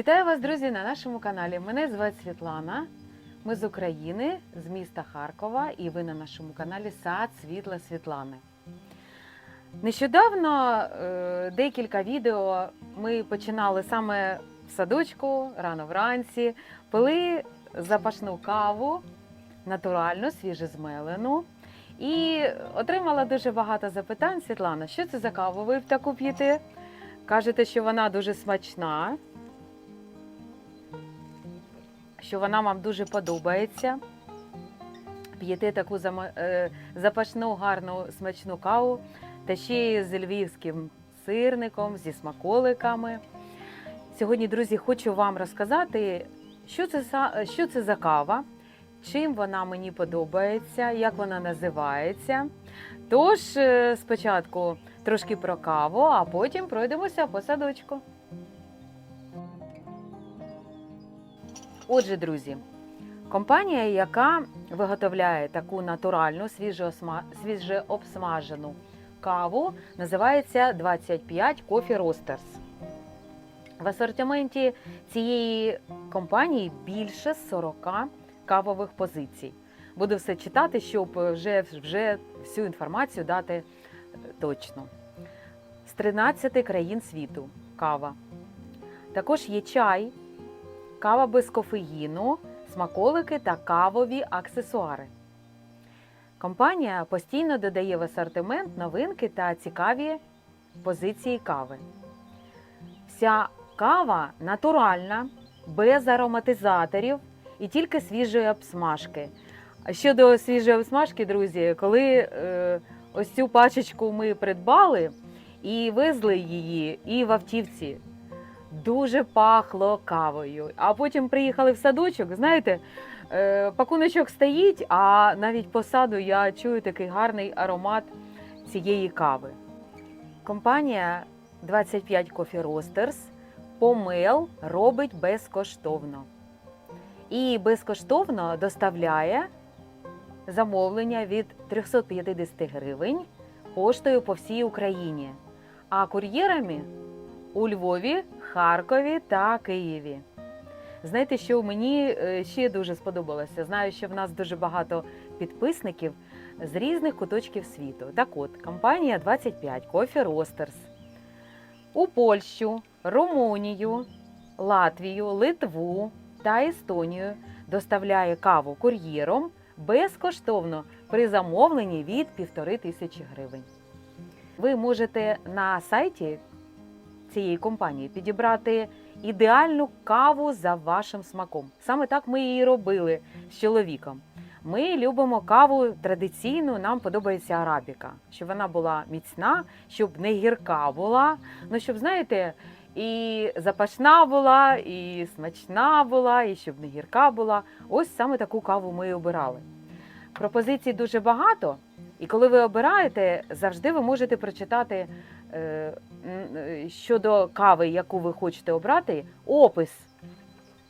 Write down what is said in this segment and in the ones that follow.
Вітаю вас, друзі, на нашому каналі. Мене звати Світлана. Ми з України, з міста Харкова, і ви на нашому каналі Сад Світла Світлани. Нещодавно е, декілька відео ми починали саме в садочку, рано вранці, пили запашну каву, натуральну, свіжезмелену. І отримала дуже багато запитань. Світлана, що це за каву ви в таку п'єте? Кажете, що вона дуже смачна, що вона вам дуже подобається. П'єте таку е, запашну, гарну, смачну каву, та ще з львівським сирником, зі смаколиками. Сьогодні, друзі, хочу вам розказати, що це, що це за кава, чим вона мені подобається, як вона називається. Тож, е, спочатку трошки про каву, а потім пройдемося по садочку. Отже, друзі, компанія, яка виготовляє таку натуральну, свіжоосма- свіжеобсмажену каву, називається 25 Coffee Roasters. В асортименті цієї компанії більше 40 кавових позицій. Буду все читати, щоб вже, вже всю інформацію дати е, точно. З 13 країн світу кава. Також є чай, кава без кофеїну, смаколики та кавові аксесуари. Компанія постійно додає в асортимент новинки та цікаві позиції кави. Вся кава натуральна, без ароматизаторів і тільки свіжої обсмажки. А щодо свіжої обсмажки, друзі, коли е, ось цю пачечку ми придбали і везли її і в автівці, дуже пахло кавою. А потім приїхали в садочок, знаєте, е, пакуночок стоїть, а навіть по саду я чую такий гарний аромат цієї кави. Компанія 25 Coffee Roasters помел робить безкоштовно. І безкоштовно доставляє замовлення від 350 гривень поштою по всій Україні, а кур'єрами у Львові, Харкові та Києві. Знаєте, що мені е, ще дуже сподобалося? Знаю, що в нас дуже багато підписників з різних куточків світу. Так от, компанія 25 Coffee Roasters у Польщу, Румунію, Латвію, Литву та Естонію доставляє каву кур'єром безкоштовно при замовленні від півтори тисячі гривень. Ви можете на сайті цієї компанії підібрати ідеальну каву за вашим смаком. Саме так ми її робили з чоловіком. Ми любимо каву традиційну, нам подобається арабіка, щоб вона була міцна, щоб не гірка була. Ну щоб знаєте, і запашна була, і смачна була, і щоб не гірка була. Ось саме таку каву ми і обирали. Пропозицій дуже багато, і коли ви обираєте, завжди ви можете прочитати щодо кави, яку ви хочете обрати, опис.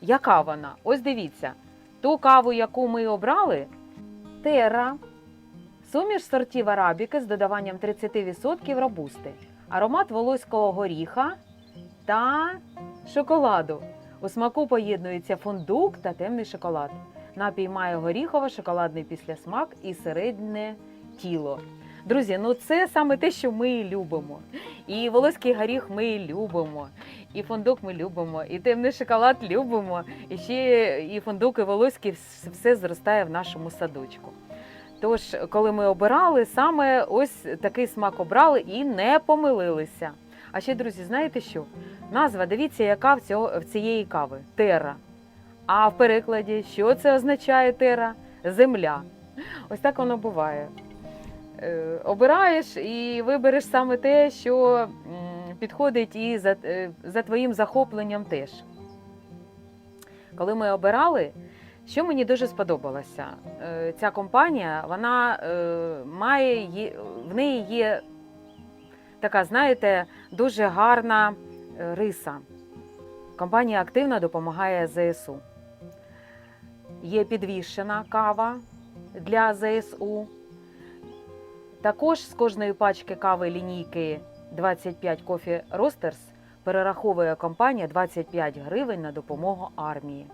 Яка вона? Ось дивіться. Ту каву, яку ми обрали, Терра, суміш сортів арабіки з додаванням 30% робусти, аромат волоського горіха та шоколаду. У смаку поєднується фундук та темний шоколад. Напій має горіхово-шоколадний післясмак і середнє тіло. Друзі, ну це саме те, що ми любимо. І волоський горіх ми любимо, і фундук ми любимо, і темний шоколад любимо, і ще і фундук, і волоський все зростає в нашому садочку. Тож, коли ми обирали, саме ось такий смак обрали і не помилилися. А ще, друзі, знаєте що? Назва, дивіться, яка в, цього, в цієї кави тера. А в перекладі, що це означає тера? Земля. Ось так воно буває. Е, обираєш і вибереш саме те, що підходить і за, е, за твоїм захопленням теж. Коли ми обирали, що мені дуже сподобалося, Е, ця компанія, вона має, в неї є така, знаєте, дуже гарна риса. Компанія активно допомагає ЗСУ. Є підвішена кава для ЗСУ. Також з кожної пачки кави лінійки 25 Coffee Roasters перераховує компанія 25 гривень на допомогу армії.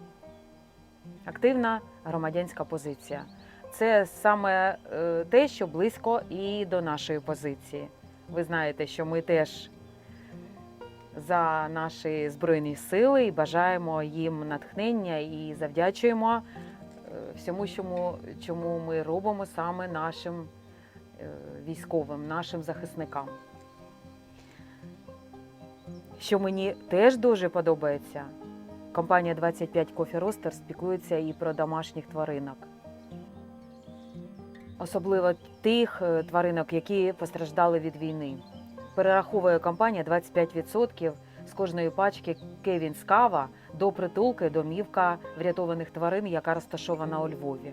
Активна громадянська позиція. Це саме е, те, що близько і до нашої позиції. Ви знаєте, що ми теж за наші збройні сили і бажаємо їм натхнення і завдячуємо е, всьому, чому, ми робимо саме нашим військовим, нашим захисникам. Що мені теж дуже подобається, компанія 25 Coffee Roasters піклується і про домашніх тваринок. Особливо тих е, тваринок, які постраждали від війни. Перераховує компанія 25% з кожної пачки Кевінс Кава до притулки домівка врятованих тварин, яка розташована у Львові.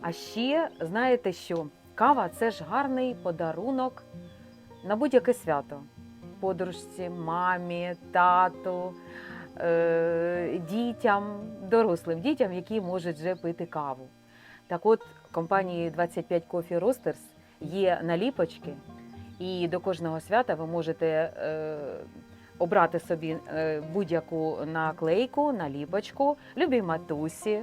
А ще знаєте що? Кава це ж гарний подарунок на будь-яке свято. Подружці, мамі, тату, е- дітям, дорослим дітям, які можуть вже пити каву. Так от, компанії 25 Coffee Roasters є наліпочки, і до кожного свята ви можете е, обрати собі е, будь-яку наклейку, наліпочку, любій матусі,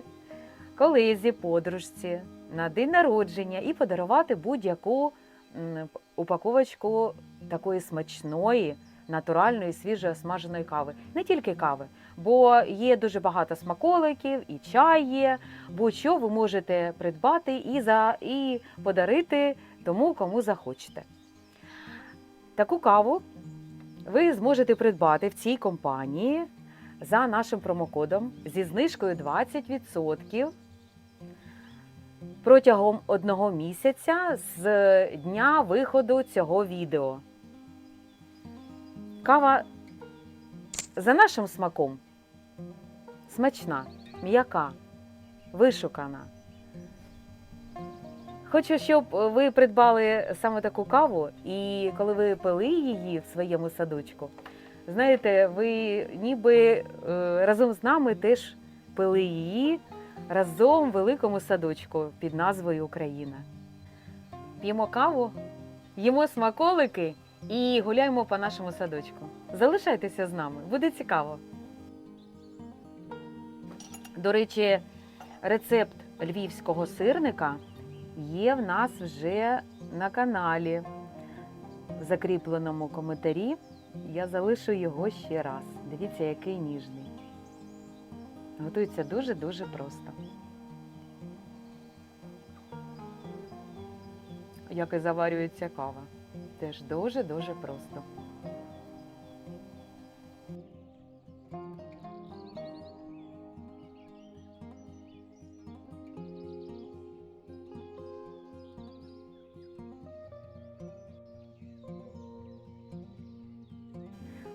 колезі, подружці на день народження і подарувати будь-яку упаковочку такої смачної, натуральної, свіжої смаженої кави. Не тільки кави, бо є дуже багато смаколиків, і чай є. Будь-що ви можете придбати і, за, і подарити тому, кому захочете. Таку каву ви зможете придбати в цій компанії за нашим промокодом зі знижкою 20% протягом одного місяця з дня виходу цього відео. Кава за нашим смаком смачна, м'яка, вишукана. Хочу, щоб ви придбали саме таку каву, і коли ви пили її в своєму садочку, знаєте, ви ніби е, разом з нами теж пили її разом в великому садочку під назвою Україна. П'ємо каву, їмо смаколики і гуляємо по нашому садочку. Залишайтеся з нами, буде цікаво. До речі, рецепт львівського сирника є в нас вже на каналі. В закріпленому коментарі я залишу його ще раз. Дивіться, який ніжний. Готується дуже-дуже просто. Як і заварюється кава. Теж дуже-дуже просто.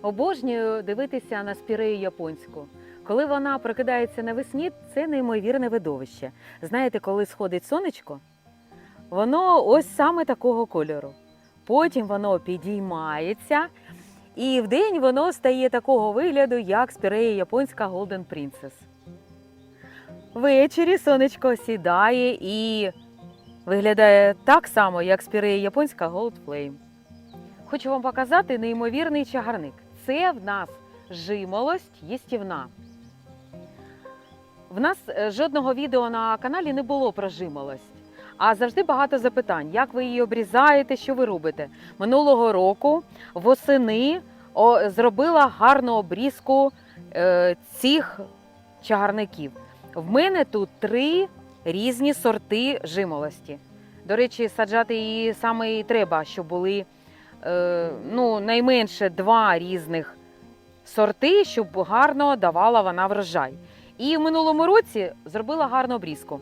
Обожнюю дивитися на спірею японську. Коли вона прокидається навесні, це неймовірне видовище. Знаєте, коли сходить сонечко, воно ось саме такого кольору. Потім воно підіймається, і вдень воно стає такого вигляду, як спірея японська Golden Princess. Ввечері сонечко сідає і виглядає так само, як спірея японська Gold Flame. Хочу вам показати неймовірний чагарник. Це в нас жимолость їстівна. В нас е, жодного відео на каналі не було про жимолость, а завжди багато запитань, як ви її обрізаєте, що ви робите. Минулого року восени зробила гарну обрізку е, цих чагарників. В мене тут три різні сорти жимолості. До речі, саджати її саме і треба, щоб були е, ну, найменше два різних сорти, щоб гарно давала вона врожай. І в минулому році зробила гарну обрізку.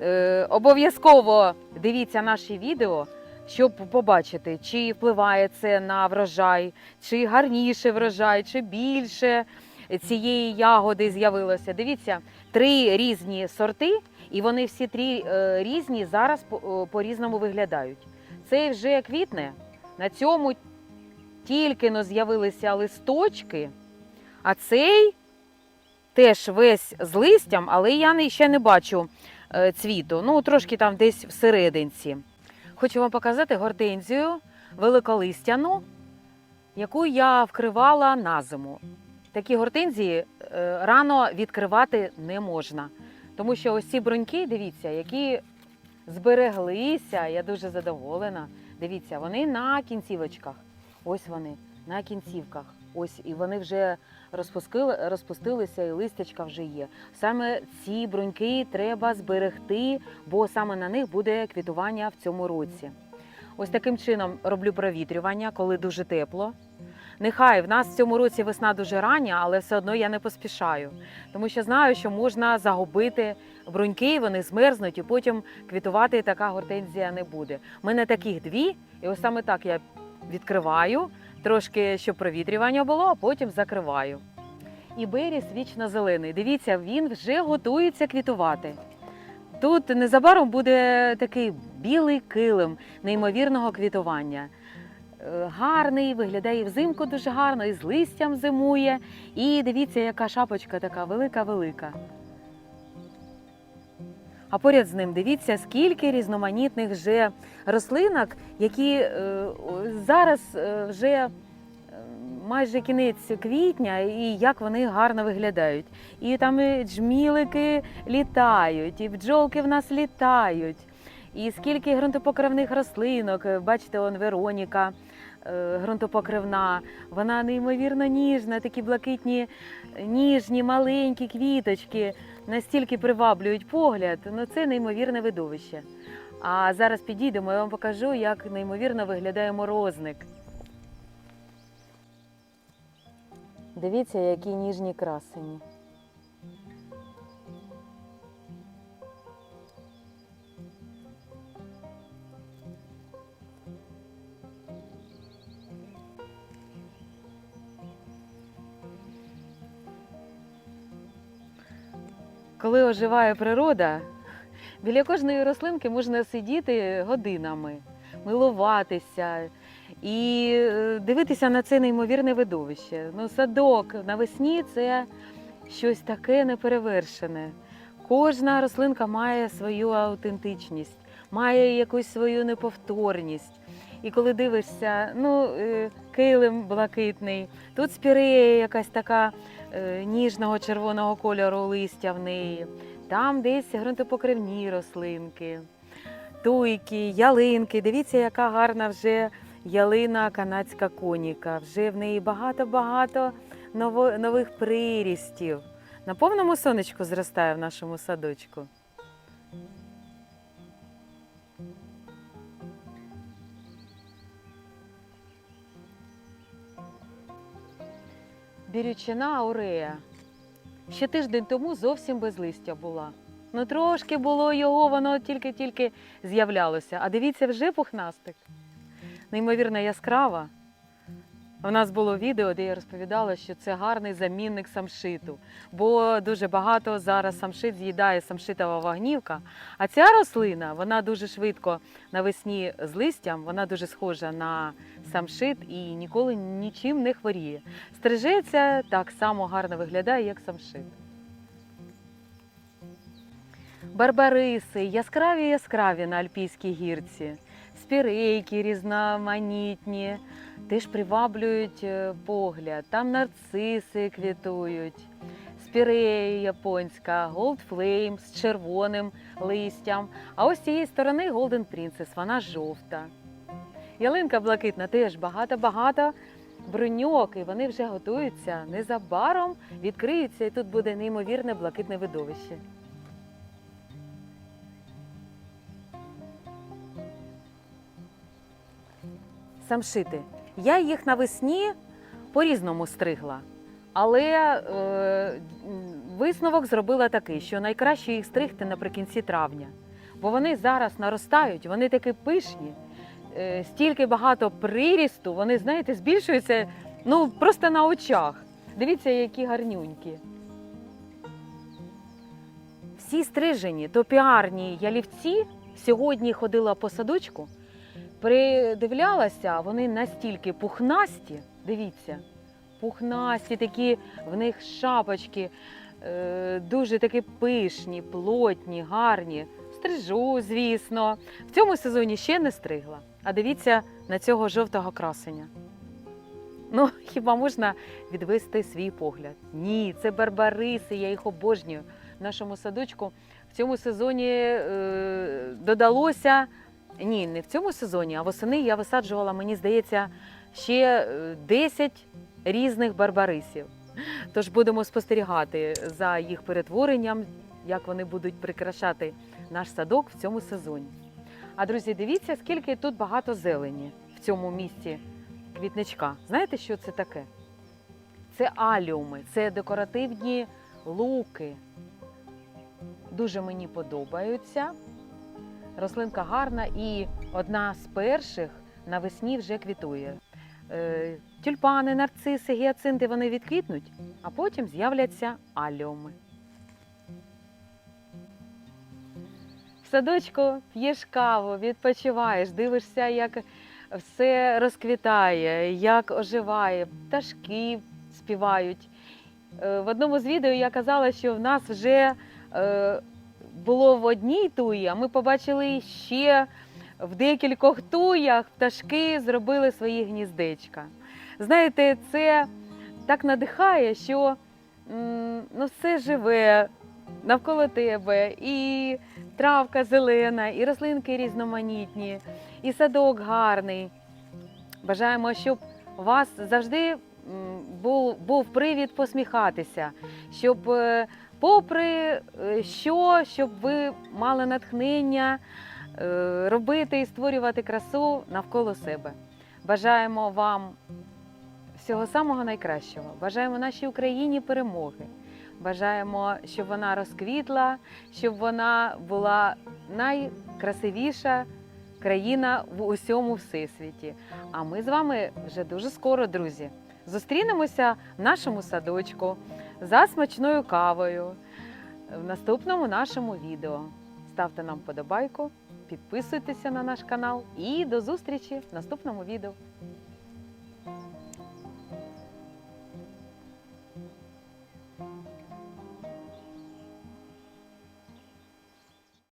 Е, обов'язково дивіться наші відео, щоб побачити, чи впливає це на врожай, чи гарніше врожай, чи більше цієї ягоди з'явилося. Дивіться, три різні сорти, і вони всі три е, різні зараз по- по-різному виглядають. Цей вже квітне, на цьому тільки но з'явилися листочки, а цей теж весь з листям, але я ще не бачу е, цвіту. Ну, трошки там десь всерединці. Хочу вам показати гортензію великолистяну, яку я вкривала на зиму. Такі гортензії е, рано відкривати не можна. Тому що ось ці бруньки, дивіться, які збереглися, я дуже задоволена. Дивіться, вони на кінцівочках. Ось вони, на кінцівках. Ось і вони вже розпускили, розпустилися, і листячка вже є. Саме ці бруньки треба зберегти, бо саме на них буде квітування в цьому році. Ось таким чином роблю провітрювання, коли дуже тепло. Нехай в нас в цьому році весна дуже рання, але все одно я не поспішаю, тому що знаю, що можна загубити бруньки, вони змерзнуть, і потім квітувати така гортензія не буде. У мене таких дві, і ось саме так я відкриваю, трошки щоб провітрювання було, а потім закриваю. І беріс вічно зелений. Дивіться, він вже готується квітувати. Тут незабаром буде такий білий килим неймовірного квітування. Е, Гарний, виглядає взимку дуже гарно, і з листям зимує. І дивіться, яка шапочка така велика-велика. А поряд з ним дивіться, скільки різноманітних вже рослинок, які е, зараз е, вже е, майже кінець квітня, і як вони гарно виглядають. І там і джмілики літають, і бджолки в нас літають. І скільки ґрунтопокривних рослинок, бачите, он Вероніка ґрунтопокривна, вона неймовірно ніжна, такі блакитні, ніжні, маленькі квіточки настільки приваблюють погляд. Ну це неймовірне видовище. А зараз підійдемо, я вам покажу, як неймовірно виглядає морозник. Дивіться, які ніжні красені. Коли оживає природа, біля кожної рослинки можна сидіти годинами, милуватися і е, дивитися на це неймовірне видовище. Ну, садок навесні це щось таке неперевершене. Кожна рослинка має свою аутентичність, має якусь свою неповторність. І коли дивишся, ну, е, килим блакитний, тут спірея якась така ніжного червоного кольору листя в неї, там десь ґрунтопокривні рослинки, туйки, ялинки. Дивіться, яка гарна вже ялина канадська коніка. Вже в неї багато-багато нових прирістів. На повному сонечку зростає в нашому садочку. Бірючина аурея. Ще тиждень тому зовсім без листя була. Ну трошки було його, воно тільки-тільки з'являлося. А дивіться, вже пухнастик. Неймовірно яскрава. У нас було відео, де я розповідала, що це гарний замінник самшиту, бо дуже багато зараз самшит з'їдає самшитова вагнівка. А ця рослина вона дуже швидко навесні з листям, вона дуже схожа на самшит і ніколи нічим не хворіє. Стрижеться так само гарно виглядає, як самшит. Барбариси, яскраві яскраві на альпійській гірці, спірейки різноманітні, теж приваблюють е, погляд. Там нарциси квітують, спірея японська, Gold Flame з червоним листям. А ось з цієї сторони Golden Princess, вона жовта. Ялинка блакитна теж багато-багато бруньок, і вони вже готуються. Незабаром відкриються, і тут буде неймовірне блакитне видовище. Самшити. Я їх навесні по-різному стригла. Але е, висновок зробила такий, що найкраще їх стригти наприкінці травня. Бо вони зараз наростають, вони такі пишні, е, стільки багато прирісту, вони, знаєте, збільшуються ну, просто на очах. Дивіться, які гарнюнькі. Всі стрижені, топіарні ялівці сьогодні ходила по садочку, придивлялася, вони настільки пухнасті, дивіться, пухнасті, такі в них шапочки, е, дуже такі пишні, плотні, гарні. Стрижу, звісно. В цьому сезоні ще не стригла. А дивіться на цього жовтого красення. Ну, хіба можна відвести свій погляд? Ні, це барбариси, я їх обожнюю. В нашому садочку в цьому сезоні е, додалося. Ні, не в цьому сезоні, а восени я висаджувала, мені здається, ще е, 10 різних барбарисів. Тож будемо спостерігати за їх перетворенням, як вони будуть прикрашати наш садок в цьому сезоні. А друзі, дивіться, скільки тут багато зелені в цьому місці квітничка. Знаєте, що це таке? Це аліуми, це декоративні луки. Дуже мені подобаються. Рослинка гарна і одна з перших навесні вже квітує. Е, Тюльпани, нарциси, гіацинти вони відквітнуть, а потім з'являться аліуми. В садочку п'єш каву, відпочиваєш, дивишся, як все розквітає, як оживає, пташки співають. Е, В одному з відео я казала, що в нас вже е, було в одній туї, а ми побачили ще в декількох туях пташки зробили свої гніздечка. Знаєте, це так надихає, що ну, все живе навколо тебе, і травка зелена, і рослинки різноманітні, і садок гарний. Бажаємо, щоб у вас завжди був, був привід посміхатися, щоб, е, попри е, що, щоб ви мали натхнення е, робити і створювати красу навколо себе. Бажаємо вам всього самого найкращого. Бажаємо нашій Україні перемоги. Бажаємо, щоб вона розквітла, щоб вона була найкрасивіша країна в усьому всесвіті. А ми з вами вже дуже скоро, друзі, зустрінемося в нашому садочку за смачною кавою в наступному нашому відео. Ставте нам подобайку, підписуйтеся на наш канал і до зустрічі в наступному відео.